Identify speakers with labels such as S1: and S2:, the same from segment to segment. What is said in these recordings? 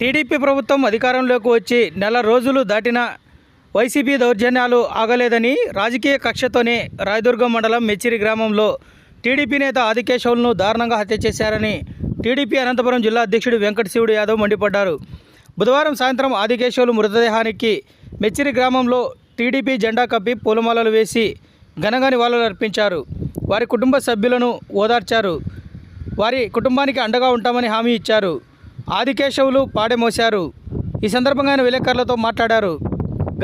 S1: TDP ప్రభుత్వం అధికారంలోకి వచ్చి నెల రోజులు దాటిన వైసీపీ దౌర్జన్యాలు ఆగలేదని రాజకీయ కక్షతోనే రాయదుర్గం మండలం మెచ్చిరి గ్రామంలో టీడీపీ నేత ఆదికేశవులను దారుణంగా హత్య చేశారని టీడీపీ అనంతపురం జిల్లా అధ్యక్షుడు వెంకట శివుడు యాదవ్ మండిపడ్డారు. బుధవారం సాయంత్రం ఆదికేశవులు మృతదేహానికి మెచ్చిరి గ్రామంలో టీడీపీ జెండా కప్పి పూలమాలలు వేసి ఘనంగా నివాళులు అర్పించారు. వారి కుటుంబ సభ్యులను ఓదార్చారు. వారి కుటుంబానికి అండగా ఉంటామని హామీ ఇచ్చారు. ఆదికేశవులు పాడెమోశారు. ఈ సందర్భంగా ఆయన విలేకరులతో మాట్లాడారు.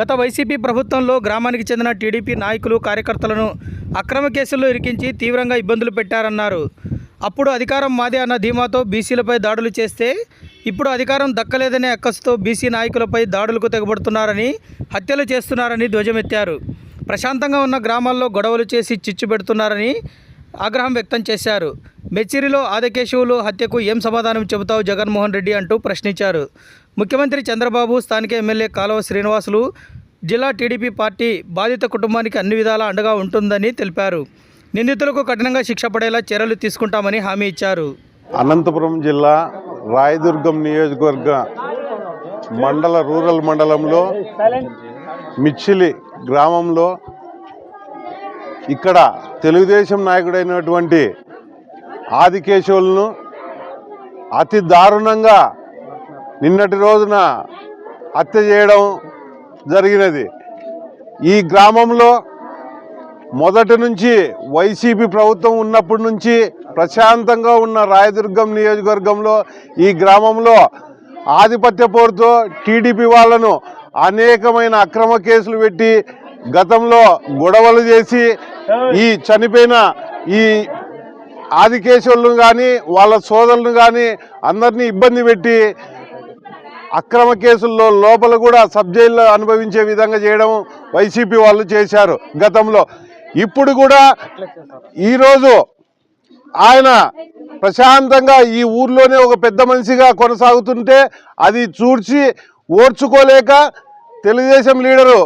S1: గత వైసీపీ ప్రభుత్వంలో గ్రామానికి చెందిన టీడీపీ నాయకులు కార్యకర్తలను అక్రమ కేసుల్లో ఇరికించి తీవ్రంగా ఇబ్బందులు పెట్టారన్నారు. అప్పుడు అధికారం మాదే అన్న ధీమాతో బీసీలపై దాడులు చేస్తే ఇప్పుడు అధికారం దక్కలేదనే అక్కసుతో బీసీ నాయకులపై దాడులకు తెగబడుతున్నారని హత్యలు చేస్తున్నారని ధ్వజమెత్తారు. ప్రశాంతంగా ఉన్న గ్రామాల్లో గొడవలు చేసి చిచ్చు పెడుతున్నారని ఆగ్రహం వ్యక్తం చేశారు. మెచ్చిరిలో ఆదికేశవులు హత్యకు ఏం సమాధానం చెబుతావు జగన్మోహన్ రెడ్డి అంటూ ప్రశ్నించారు. ముఖ్యమంత్రి చంద్రబాబు స్థానిక ఎమ్మెల్యే కాలువ శ్రీనివాసులు జిల్లా టీడీపీ పార్టీ బాధిత కుటుంబానికి అన్ని విధాలా అండగా ఉంటుందని తెలిపారు. నిందితులకు కఠినంగా శిక్ష పడేలా చర్యలు తీసుకుంటామని హామీ ఇచ్చారు.
S2: అనంతపురం జిల్లా రాయదుర్గం నియోజకవర్గ మండల రూరల్ మండలంలో మిచ్చిలి గ్రామంలో ఇక్కడ తెలుగుదేశం నాయకుడైనటువంటి ఆదికేశవులను అతి దారుణంగా నిన్నటి రోజున హత్య చేయడం జరిగినది. ఈ గ్రామంలో మొదటి నుంచి వైసీపీ ప్రభుత్వం ఉన్నప్పటి నుంచి ప్రశాంతంగా ఉన్న రాయదుర్గం నియోజకవర్గంలో ఈ గ్రామంలో ఆధిపత్య పోరుతో టీడీపీ వాళ్ళను అనేకమైన అక్రమ కేసులు పెట్టి గతంలో గొడవలు చేసి ఈ చనిపోయిన ఈ ఆదికేశవులను కానీ వాళ్ళ సోదరులను కానీ అందరినీ ఇబ్బంది పెట్టి అక్రమ కేసుల్లో లోపల కూడా సబ్ జైల్లో అనుభవించే విధంగా చేయడం వైసీపీ వాళ్ళు చేశారు గతంలో. ఇప్పుడు కూడా ఈరోజు ఆయన ప్రశాంతంగా ఈ ఊర్లోనే ఒక పెద్ద మనిషిగా కొనసాగుతుంటే అది చూడ్చి ఓర్చుకోలేక తెలుగుదేశం లీడరు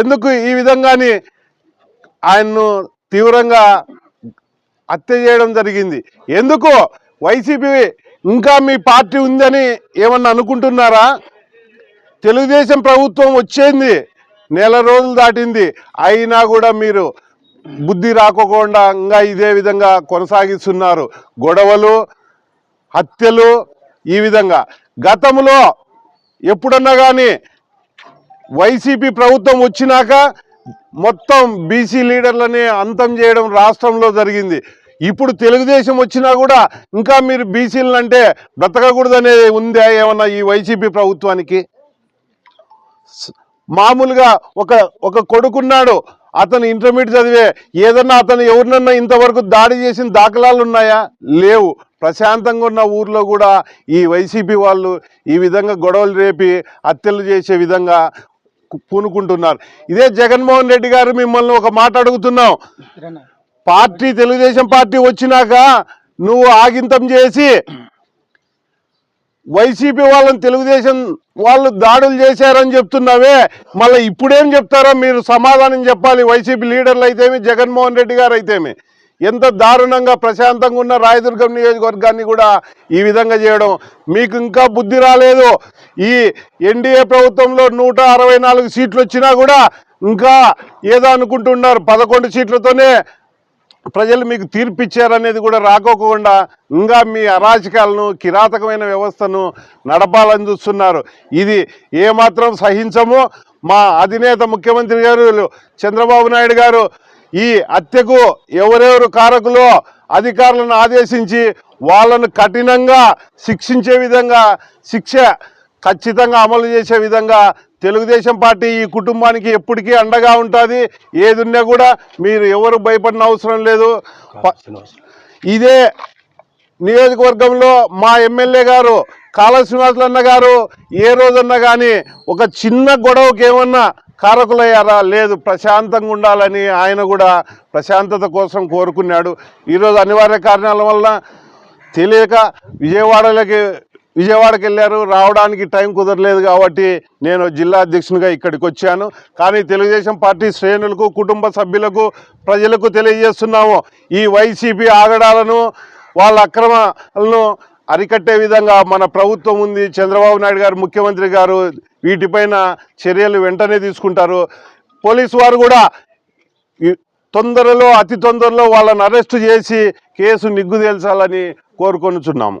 S2: ఎందుకు ఈ విధంగాని ఆయన్ను తీవ్రంగా హత్య చేయడం జరిగింది. ఎందుకు? వైసీపీ ఇంకా మీ పార్టీ ఉందని ఏమన్నా అనుకుంటున్నారా? తెలుగుదేశం ప్రభుత్వం వచ్చేంది నెల రోజులు దాటింది. అయినా కూడా మీరు బుద్ధి రాకోకుండా ఇంకా ఇదే విధంగా కొనసాగిస్తున్నారు. గొడవలు హత్యలు ఈ విధంగా. గతంలో ఎప్పుడన్నా కానీ వైసీపీ ప్రభుత్వం వచ్చినాక మొత్తం బీసీ లీడర్లని అంతం చేయడం రాష్ట్రంలో జరిగింది. ఇప్పుడు తెలుగుదేశం వచ్చినా కూడా ఇంకా మీరు బీసీలను అంటే బ్రతకకూడదనేది ఉందా ఏమన్నా ఈ వైసీపీ ప్రభుత్వానికి? మామూలుగా ఒక ఒక కొడుకున్నాడు అతను ఇంటర్మీడియట్ చదివే ఏదన్నా అతను ఎవరినన్నా ఇంతవరకు దాడి చేసిన దాఖలాలు ఉన్నాయా లేవు. ప్రశాంతంగా ఉన్న ఊర్లో కూడా ఈ వైసీపీ వాళ్ళు ఈ విధంగా గొడవలు రేపి హత్యలు చేసే విధంగా పూనుకుంటున్నారు. ఇదే జగన్మోహన్ రెడ్డి గారు మిమ్మల్ని ఒక మాట అడుగుతున్నాం. పార్టీ తెలుగుదేశం పార్టీ వచ్చినాక నువ్వు ఆగింతం చేసి వైసీపీ వాళ్ళని తెలుగుదేశం వాళ్ళు దాడులు చేశారని చెప్తున్నావే. మళ్ళీ ఇప్పుడేం చెప్తారో మీరు సమాధానం చెప్పాలి. వైసీపీ లీడర్లు అయితేమి జగన్మోహన్ రెడ్డి గారు అయితేమి. ఎంత దారుణంగా ప్రశాంతంగా ఉన్న రాయదుర్గం నియోజకవర్గాన్ని కూడా ఈ విధంగా చేయడం. మీకు ఇంకా బుద్ధి రాలేదు. ఈ ఎన్డీఏ ప్రభుత్వంలో నూట అరవై నాలుగు సీట్లు వచ్చినా కూడా ఇంకా ఏదో అనుకుంటున్నారు. పదకొండు సీట్లతోనే ప్రజలు మీకు తీర్పిచ్చారనేది కూడా రాకోకుండా ఇంకా మీ అరాచకాలను కిరాతకమైన వ్యవస్థను నడపాలని చూస్తున్నారు. ఇది ఏమాత్రం సహించము. మా అధినేత ముఖ్యమంత్రి గారు చంద్రబాబు నాయుడు గారు ఈ హత్యకు ఎవరెవరు కారకులో అధికారులను ఆదేశించి వాళ్ళను కఠినంగా శిక్షించే విధంగా శిక్ష ఖచ్చితంగా అమలు చేసే విధంగా తెలుగుదేశం పార్టీ ఈ కుటుంబానికి ఎప్పటికీ అండగా ఉంటుంది. ఏదున్నా కూడా మీరు ఎవరు భయపడిన అవసరం లేదు. ప- ఇదే నియోజకవర్గంలో మా ఎమ్మెల్యే గారు కాళ శ్రీనివాసులు అన్న గారు ఏ రోజన్నా కానీ ఒక చిన్న గొడవకి ఏమన్నా కారకులయ్యారా? లేదు ప్రశాంతంగా ఉండాలని ఆయన కూడా ప్రశాంతత కోసం కోరుకున్నాడు. ఈరోజు అనివార్య కారణాల వలన తెలియక విజయవాడలోకి విజయవాడకి వెళ్ళారు రావడానికి టైం కుదరలేదు కాబట్టి నేను జిల్లా అధ్యక్షునిగా ఇక్కడికి వచ్చాను. కానీ తెలుగుదేశం పార్టీ శ్రేణులకు కుటుంబ సభ్యులకు ప్రజలకు తెలియజేస్తున్నాము. ఈ వైసీపీ ఆగడాలను వాళ్ళ అక్రమాలను అరికట్టే విధంగా మన ప్రభుత్వం ఉంది. చంద్రబాబు నాయుడు గారు ముఖ్యమంత్రి గారు వీటిపైన చర్యలు వెంటనే తీసుకుంటారు. పోలీసు వారు కూడా తొందరలో అతి తొందరలో వాళ్ళని అరెస్టు చేసి కేసు నిగ్గు తేల్చాలని కోరుకొనుచున్నాము.